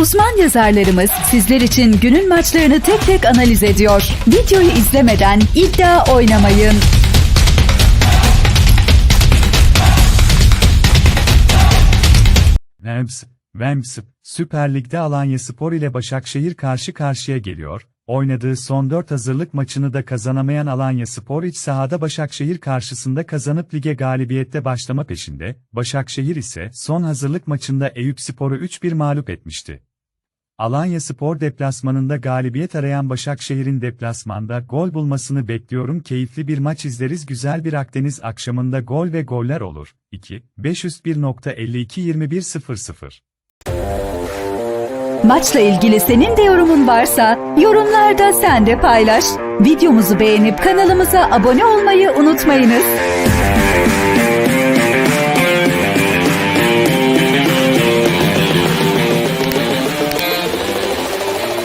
Uzman yazarlarımız sizler için günün maçlarını tek tek analiz ediyor. Videoyu izlemeden iddia oynamayın. Vems, Vems, Süper Lig'de Alanya Spor ile Başakşehir karşı karşıya geliyor. Oynadığı son 4 hazırlık maçını da kazanamayan Alanya Spor iç sahada Başakşehir karşısında kazanıp lige galibiyette başlama peşinde, Başakşehir ise son hazırlık maçında Eyüp Spor'u 3-1 mağlup etmişti. Alanya Spor deplasmanında galibiyet arayan Başakşehir'in deplasmanda gol bulmasını bekliyorum. Keyifli bir maç izleriz. Güzel bir Akdeniz akşamında gol ve goller olur. 2 501.52 21 00 Maçla ilgili senin de yorumun varsa yorumlarda sen de paylaş. Videomuzu beğenip kanalımıza abone olmayı unutmayınız.